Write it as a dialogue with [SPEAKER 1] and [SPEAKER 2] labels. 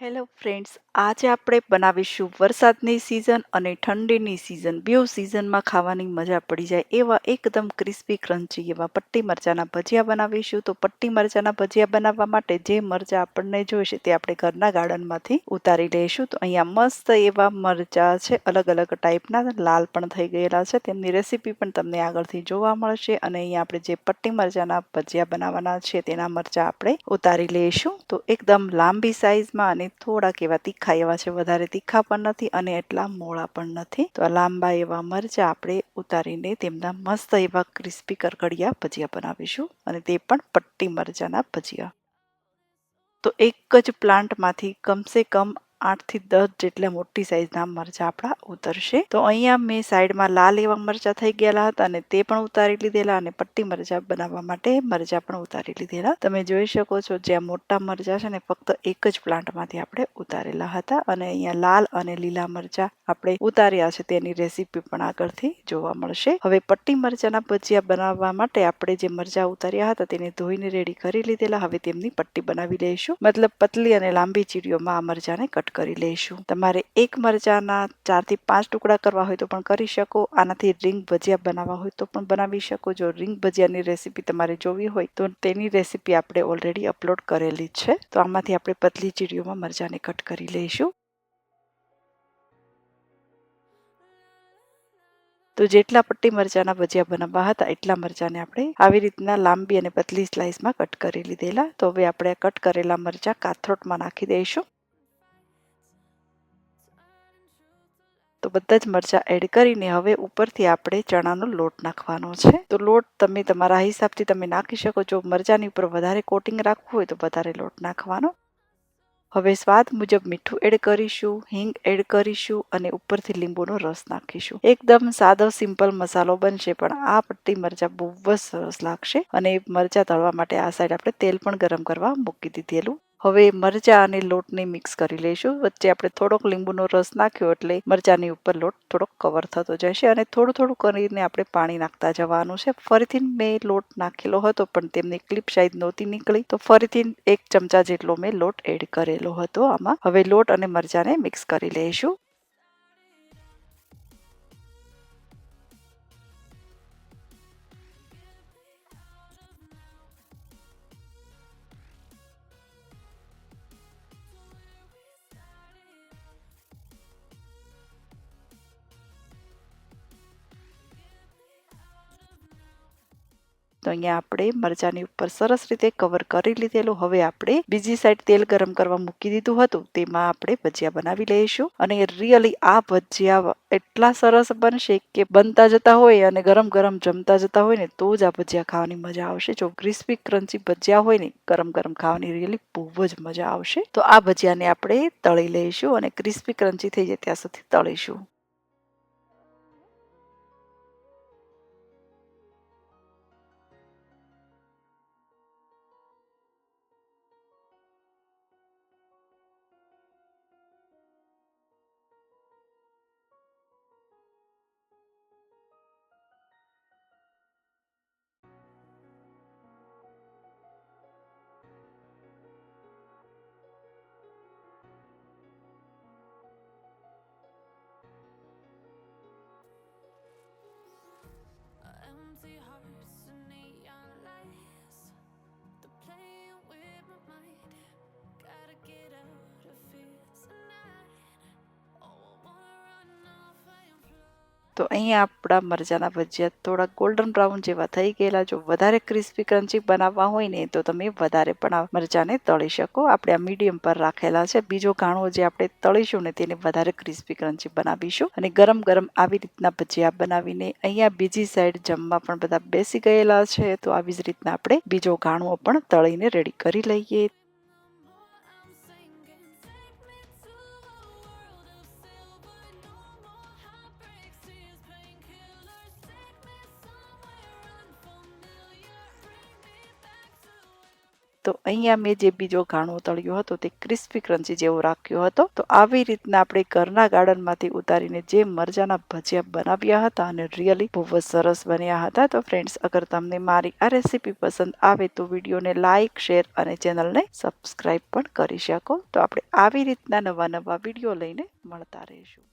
[SPEAKER 1] Hello friends આજે આપણે બનાવીશું વરસાદની સિઝન અને ઠંડીની સિઝન બેઉ સિઝનમાં ખાવાની મજા પડી જાય એવા એકદમ ક્રિસ્પી ક્રન્ચી એવા પટ્ટી મરચાંના ભજીયા બનાવીશું. તો પટ્ટી મરચાંના ભજીયા બનાવવા માટે જે મરચાં આપણને જોઈશે તે આપણે ઘરના ગાર્ડનમાંથી ઉતારી લઈશું. તો અહીંયા મસ્ત એવા મરચાં છે અલગ અલગ ટાઈપના લાલ પણ થઈ ગયેલા છે. તેમની રેસીપી પણ તમને આગળથી જોવા મળશે અને અહીંયા આપણે જે પટ્ટી મરચાંના ભજીયા બનાવવાના છે તેના મરચાં આપણે ઉતારી લઈશું. તો એકદમ લાંબી સાઇઝમાં અને થોડાક એવા તીખા એવા છે, વધારે તીખા પણ નથી અને એટલા મોળા પણ નથી. તો આ લાંબા એવા મરચાં આપણે ઉતારીને તેમના મસ્ત એવા ક્રિસ્પી કરકડિયા ભજીયા બનાવીશું અને તે પણ પટ્ટી મરચાંના ભજીયા. તો એક જ પ્લાન્ટમાંથી કમસે કમ આઠથી દસ જેટલા મોટી સાઇઝના મરચાં આપણા ઉતરશે. તો અહીંયા મેં સાઈડમાં લાલ એવા મરચાં થઈ ગયેલા હતા અને તે પણ ઉતારી લીધેલા અને પટ્ટી મરચાં બનાવવા માટે મરચાં પણ ઉતારી લીધેલા. તમે જોઈ શકો છો જ્યાં મોટા મરચાં છે ને ફક્ત એક જ પ્લાન્ટમાંથી આપણે ઉતારેલા હતા અને અહીંયા લાલ અને લીલા મરચાં આપણે ઉતાર્યા છે. તેની રેસીપી પણ આગળથી જોવા મળશે. હવે પટ્ટી મરચાંના ભજીયા બનાવવા માટે આપણે જે મરચાં ઉતાર્યા હતા તેને ધોઈને રેડી કરી લીધેલા. હવે તેમની પટ્ટી બનાવી લઈશું. મતલબ પતલી અને લાંબી ચીડીઓમાં આ મરચાંને કટ કરી લઈશું. તમારે એક મરચાના ચારથી પાંચ ટુકડા કરવા હોય તો પણ કરી શકો. આનાથી રીંગ ભજીયા બનાવવા હોય તો પણ બનાવી શકો. જો રીંગ ભજીયાની રેસીપી તમારે જોવી હોય તો તેની રેસીપી આપણે ઓલરેડી અપલોડ કરેલી છે. તો આમાંથી આપણે પતલી ચીડીઓમાં મરચાંને કટ કરી લઈશું. તો જેટલા પટ્ટી મરચાંના ભજીયા બનાવવા હતા એટલા મરચાંને આપણે આવી રીતના લાંબી અને પતલી સ્લાઇસમાં કટ કરી લીધેલા. તો હવે આપણે કટ કરેલા મરચાં કાથરોટમાં નાખી દઈશું. બધા જ મરચાં એડ કરીને હવે ઉપરથી આપણે ચણાનો લોટ નાખવાનો છે. તો લોટ તમે તમારા હિસાબથી તમે નાખી શકો. જો મરચાંની ઉપર વધારે કોટિંગ રાખવું હોય તો વધારે લોટ નાખવાનો. હવે સ્વાદ મુજબ મીઠું એડ કરીશું, હિંગ એડ કરીશું અને ઉપરથી લીંબુનો રસ નાખીશું. એકદમ સાદો સિમ્પલ મસાલો બનશે, પણ આ પટ્ટી મરચાં બહુ જ સરસ લાગશે. અને મરચાં તળવા માટે આ સાઈડ આપણે તેલ પણ ગરમ કરવા મૂકી દીધેલું. હવે મરચાં અને લોટને મિક્સ કરી લઈશું. વચ્ચે આપણે થોડોક લીંબુનો રસ નાખ્યો એટલે મરચાંની ઉપર લોટ થોડોક કવર થતો જશે અને થોડું થોડું કરીને આપણે પાણી નાખતા જવાનું છે. ફરીથી મેં લોટ નાખેલો હતો પણ તેમની ક્લિપ શાયદ નહોતી નીકળી. તો ફરીથી એક ચમચા જેટલો મેં લોટ એડ કરેલો હતો આમાં. હવે લોટ અને મરચાંને મિક્સ કરી લઈશું. અહીંયા આપણે મરચાંની ઉપર સરસ રીતે કવર કરી લીધેલું. હવે આપણે બીજી સાઈડ તેલ ગરમ કરવા મૂકી દીધું હતું. તેમાં આપણે ભજીયા બનાવી લઈશું. અને રિયલી આ ભજીયા એટલા સરસ બનશે કે બનતા જતા હોય અને ગરમ ગરમ જમતા જતા હોય ને તો જ આ ભજીયા ખાવાની મજા આવશે. જો ક્રિસ્પી ક્રન્ચી ભજીયા હોય ને, ગરમ ગરમ ખાવાની રિયલી બહુ જ મજા આવશે. તો આ ભજીયાને આપણે તળી લઈશું અને ક્રિસ્પી ક્રન્ચી થઈ જાય ત્યાં સુધી તળીશું. તો અહીંયા આપણા મરચાંના ભજીયા થોડા ગોલ્ડન બ્રાઉન જેવા થઈ ગયેલા. જો વધારે ક્રિસ્પી ક્રન્ચી બનાવવા હોય ને, તો તમે વધારે પણ આ મરચાંને તળી શકો. આપણે આ મીડિયમ પર રાખેલા છે. બીજો ઘાણો જે આપણે તળીશું ને, તેને વધારે ક્રિસ્પી ક્રન્ચી બનાવીશું. અને ગરમ ગરમ આવી રીતના ભજીયા બનાવીને અહીંયા બીજી સાઈડ જમવા પણ બધા બેસી ગયેલા છે. તો આવી જ રીતના આપણે બીજો ઘાણો પણ તળીને રેડી કરી લઈએ. તો અહીંયા મેં જે બીજો ઘાણો તળ્યો હતો તે ક્રિસ્પી ક્રન્ચી જેવો રાખ્યો હતો. તો આવી રીતના આપણે ઘરના ગાર્ડનમાંથી ઉતારીને જે મરચાના ભજીયા બનાવ્યા હતા અને રિયલી બહુ જ સરસ બન્યા હતા. તો ફ્રેન્ડ્સ અગર તમને મારી આ રેસીપી પસંદ આવે તો વિડીયોને લાઇક શેર અને ચેનલને સબસ્ક્રાઇબ પણ કરી શકો. તો આપણે આવી રીતના નવા નવા વીડિયો લઈને મળતા રહીશું.